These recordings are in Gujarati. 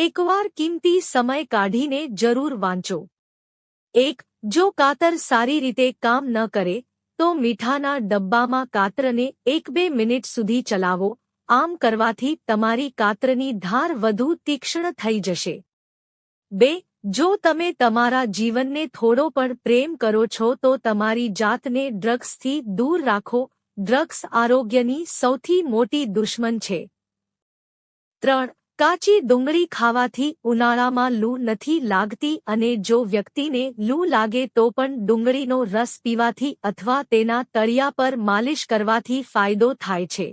એકવાર કિંમતી સમય કાઢીને જરૂર વાંચો. એક, જો કાતર સારી રીતે કામ ન કરે, તો મીઠાના ડબ્બામાં કાતરને એક બે મિનિટ સુધી ચલાવો, આમ કરવાથી તમારી કાતરની ધાર વધુ તીક્ષ્ણ થઈ જશે. બે, જો તમે તમારા જીવનને થોડો પણ પ્રેમ કરો છો, તો તમારી જાતને ડ્રગ્સથી દૂર રાખો. ડ્રગ્સ આરોગ્યની સૌથી મોટી દુશ્મન છે. ત્રણ કાચી ડુંગળી ખાવાથી ઉનાળામાં લૂ નથી લાગતી અને જો વ્યક્તિને લૂ લાગે તો પણ ડુંગળીનો રસ પીવાથી અથવા તેના તળિયા પર માલિશ કરવાથી ફાયદો થાય છે.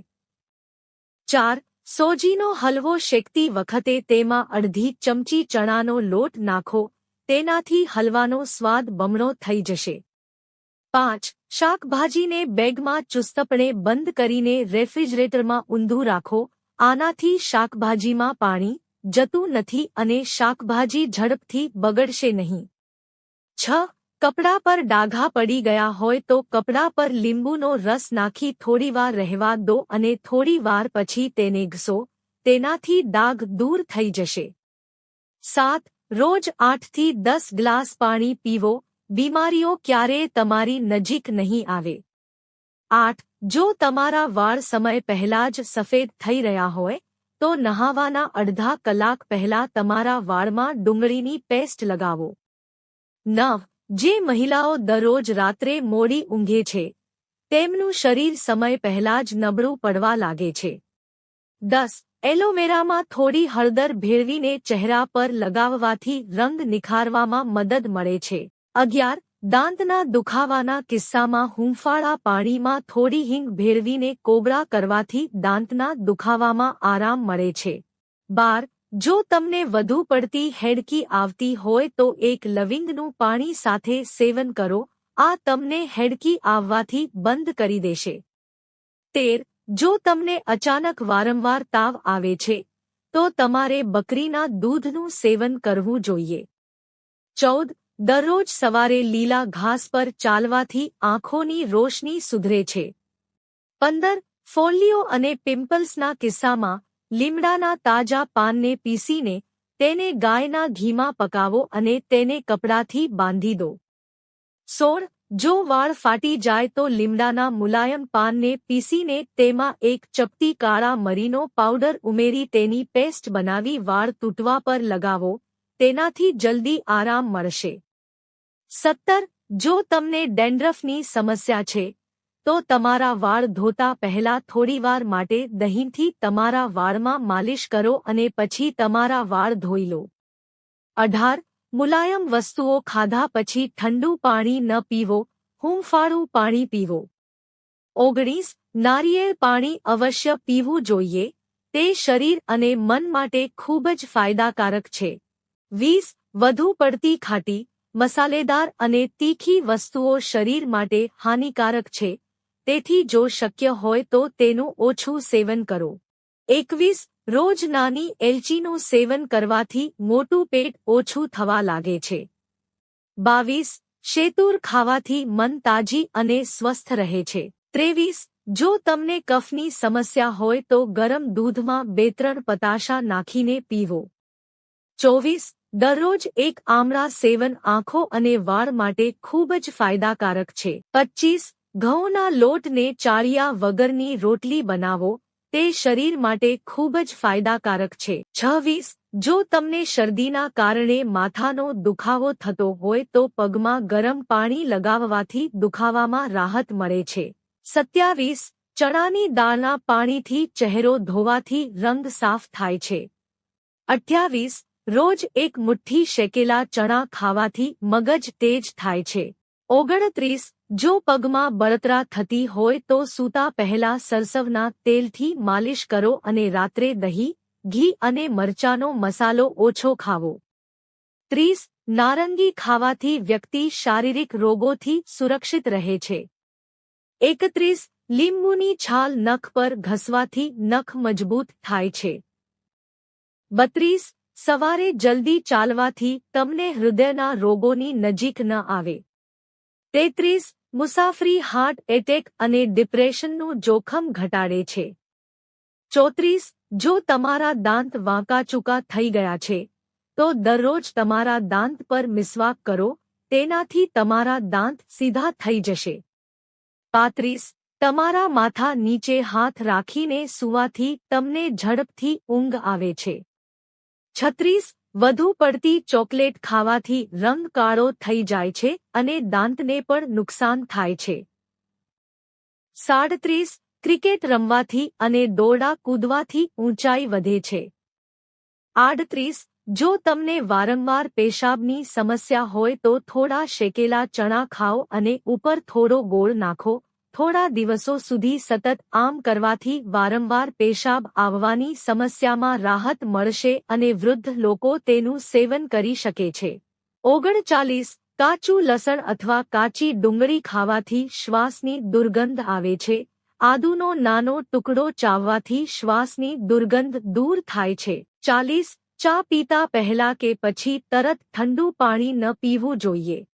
ચાર, સોજીનો હલવો શેકતી વખતે તેમાં અડધી ચમચી ચણાનો લોટ નાખો, તેનાથી હલવાનો સ્વાદ બમણો થઈ જશે. પાંચ, શાકભાજીને બેગમાં ચુસ્તપણે બંધ કરીને રેફ્રિજરેટરમાં ઊંધું રાખો આનાથી શાકભાજીમાં પાણી જતું નથી અને શાકભાજી ઝડપથી બગડશે નહીં. છ, કપડા પર ડાઘા પડી ગયા હોય તો કપડા પર લીંબુનો રસ નાખી થોડીવાર રહેવા દો અને થોડીવાર પછી તેને ઘસો, તેનાથી ડાઘ દૂર થઈ જશે. સાત, રોજ આઠથી દસ ગ્લાસ પાણી પીવો, બીમારીઓ ક્યારેય તમારી નજીક નહીં આવે. આઠ જો તમારા વાળ સમય પહેલા જ સફેદ થઈ રહ્યા હોય, તો નહાવાના અડધા કલાક પહેલા તમારા વાળમાં ડુંગળીની પેસ્ટ લગાવો. નવ, જે મહિલાઓ દરરોજ રાત્રે મોડી ઊંઘે છે, તેમનું શરીર સમય પહેલા જ નબળું પડવા લાગે છે. દસ, એલોવેરામાં થોડી હળદર ભેળવીને ચહેરા પર લગાવવાથી રંગ નિખારવામાં મદદ મળે છે. અગિયાર દાંતના દુખાવાના કિસ્સામાં હૂંફાળા પાણીમાં થોડી હિંગ ભેળવીને કોબરા કરવાથી દાંતના દુખાવામાં આરામ મળે છે. બાર, જો તમને વધુ પડતી હેડકી આવતી હોય તો એક લવિંગનું પાણી સાથે સેવન કરો. આ તમને હેડકી આવવાથી બંધ કરી દેશે. તેર, જો તમને અચાનક વારંવાર તાવ આવે છે, તો તમારે બકરીના દૂધનું સેવન કરવું જોઈએ. ચૌદ દરરોજ સવારે લીલા ઘાસ પર ચાલવાથી આંખોની રોશની સુધરે છે. પંદર, ફોલ્લીઓ અને પિમ્પલ્સના કિસ્સામાં લીમડાના તાજા પાનને પીસીને તેને ગાયના ઘીમાં પકાવો અને તેને કપડાથી બાંધી દો. સોળ, જો વાળ ફાટી જાય તો લીમડાના મુલાયમ પાનને પીસીને તેમાં એક ચપટી કાળા મરીનો પાવડર ઉમેરી તેની પેસ્ટ બનાવી વાળ તૂટવા પર લગાવો, તેનાથી જલ્દી આરામ મળશે. સત્તર, જો તમને ડેન્ડ્રફની સમસ્યા છે, તો તમારા વાળ ધોતા પહેલા થોડીવાર માટે દહીંથી તમારા વાળમાં માલિશ કરો અને પછી તમારા વાળ ધોઈ લો. અઢાર, મુલાયમ વસ્તુઓ ખાધા પછી ઠંડુ પાણી ન પીવો, હૂંફાળું પાણી પીવો. ઓગણીસ, નારિયેળ પાણી અવશ્ય પીવું જોઈએ, તે શરીર અને મન માટે ખૂબ જ ફાયદાકારક છે. વીસ, વધુ પડતી ખાટી મસાલેદાર અને તીખી વસ્તુઓ શરીર માટે હાનિકારક છે. તેથી જો શક્ય હોય તો તેનું ઓછું સેવન કરો. એકવીસ, રોજ નાની એલચીનું સેવન કરવાથી મોટું પેટ ઓછું થવા લાગે છે. બાવીસ, શેતુર ખાવાથી મન તાજી અને સ્વસ્થ રહે છે. ત્રેવીસ, જો તમને કફની સમસ્યા હોય તો ગરમ દૂધમાં બે ત્રણ પતાશા નાખીને પીવો. ચોવીસ દરરોજ એક આમળા સેવન આંખો અને વાળ માટે ખૂબ જ ફાયદાકારક છે. પચ્ચીસ, ઘઉંના લોટને ચાળિયા વગરની રોટલી બનાવો, તે શરીર માટે ખૂબ જ ફાયદાકારક છે. છવ્વીસ, જો તમને શરદીના કારણે માથાનો દુખાવો થતો હોય તો પગમાં ગરમ પાણી લગાવવાથી દુખાવામાં રાહત મળે છે. સત્યાવીસ, ચણાની દાળના પાણીથી ચહેરો ધોવાથી રંગ સાફ થાય છે. અઠ્યાવીસ રોજ એક મુઠ્ઠી શેકેલા ચણા ખાવાથી મગજ તેજ થાય છે. ઓગણત્રીસ, જો પગમાં બળતરા થતી હોય તો સૂતા પહેલા સરસવના તેલથી માલિશ કરો અને રાત્રે દહીં, ઘી અને મરચાનો મસાલો ઓછો ખાવો. ત્રીસ, નારંગી ખાવાથી વ્યક્તિ શારીરિક રોગોથી સુરક્ષિત રહે છે. એકત્રીસ, લીંબુની છાલ નખ પર ઘસવાથી નખ મજબૂત થાય છે. બત્રીસ સવારે જલ્દી ચાલવાથી તમને હૃદયના રોગોની નજીક ન આવે. તેત્રીસ, મુસાફરી હાર્ટ એટેક અને ડિપ્રેશનનું જોખમ ઘટાડે છે. ચોત્રીસ, જો તમારા દાંત વાંકાચૂકા થઈ ગયા છે, તો દરરોજ તમારા દાંત પર મિસવાક કરો, તેનાથી તમારા દાંત સીધા થઈ જશે. પાંત્રીસ, તમારા માથા નીચે હાથ રાખીને સુવાથી તમને ઝડપથી ઊંઘ આવે છે. છત્રીસ, વધુ પડતી ચોકલેટ ખાવાથી રંગ કાળો થઈ જાય છે અને દાંતને પણ નુકસાન થાય છે. સાડત્રીસ, ક્રિકેટ રમવાથી અને દોરડા કૂદવાથી ઊંચાઈ વધે છે. આડત્રીસ, જો તમને વારંવાર પેશાબની સમસ્યા હોય તો થોડા શેકેલા ચણા ખાઓ અને ઉપર થોડો ગોળ નાખો. થોડા દિવસો સુધી સતત આમ કરવાથી વારંવાર પેશાબ આવવાની સમસ્યામાં રાહત મળશે અને વૃદ્ધ લોકો તેનું સેવન કરી શકે છે. ઓગણચાલીસ, કાચું લસણ અથવા કાચી ડુંગળી ખાવાથી શ્વાસની દુર્ગંધ આવે છે. આદુનો નાનો ટુકડો ચાવવાથી શ્વાસની દુર્ગંધ દૂર થાય છે. ચાલીસ, ચા પીતા પહેલા કે પછી તરત ઠંડુ પાણી ન પીવું જોઈએ.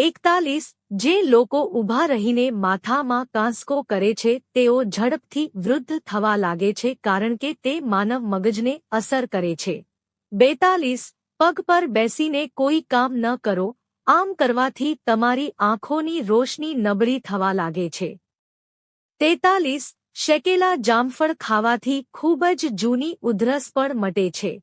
એકતાલીસ, જે લોકો ઊભા રહીને માથામાં કાંસકો કરે છે, તેઓ ઝડપથી વૃદ્ધ થવા લાગે છે કારણ કે તે માનવ મગજને અસર કરે છે. બેતાલીસ, પગ પર બેસીને કોઈ કામ ન કરો, આમ કરવાથી તમારી આંખોની રોશની નબળી થવા લાગે છે. તેતાલીસ, શેકેલા જામફળ ખાવાથી ખૂબ જ જૂની ઉધરસ પણ મટે છે.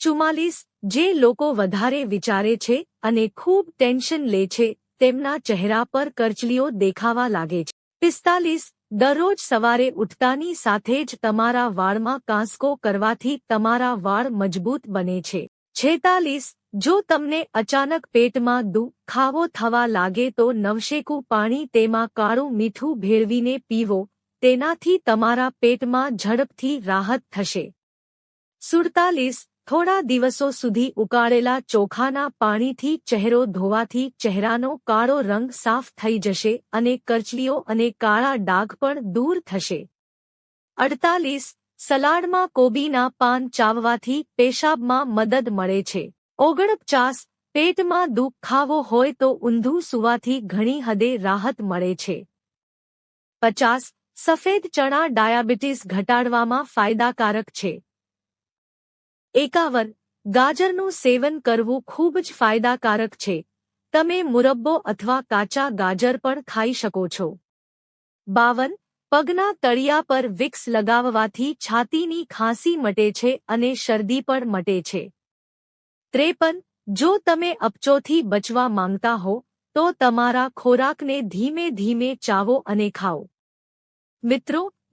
ચુમ્માલીસ જે લોકો વધારે વિચારે છે અને ખૂબ ટેન્શન લે છે, તેમના ચહેરા પર કરચલીઓ દેખાવા લાગે છે. પિસ્તાલીસ, દરરોજ સવારે ઉઠતાની સાથે જ તમારા વાળમાં કાંસકો કરવાથી તમારા વાળ મજબૂત બને છે. છેતાલીસ, જો તમને અચાનક પેટમાં દુખાવો થવા લાગે તો નવશેકું પાણી તેમાં કાળું મીઠું ભેળવીને પીવો, તેનાથી તમારા પેટમાં ઝડપથી રાહત થશે. સુડતાલીસ થોડા દિવસો સુધી ઉકાળેલા ચોખાના પાણીથી ચહેરો ધોવાથી ચહેરાનો કાળો રંગ સાફ થઈ જશે અને કરચલીઓ અને કાળા ડાઘ પણ દૂર થશે. અડતાલીસ, સલાડમાં કોબીના પાન ચાવવાથી પેશાબમાં મદદ મળે છે. ઓગણપચાસ, પેટમાં દુખાવો હોય તો ઊંધું સુવાથી ઘણી હદે રાહત મળે છે. પચાસ, સફેદ ચણા ડાયાબિટીસ ઘટાડવામાં ફાયદાકારક છે. એકાવન. ગાજરનું સેવન કરવું ખૂબ જ ફાયદાકારક છે. તમે મુરબ્બો અથવા કાચા ગાજર પણ ખાઈ શકો છો. બાવન. પગના તળિયા પર વિક્સ લગાવવાથી છાતીની ખાંસી મટે છે અને શરદી પણ મટે છે. ત્રેપન. જો તમે અપચોથી બચવા માંગતા હો, તો તમારા ખોરાકને ધીમે ધીમે ચાવો અને ખાઓ. મિત્રો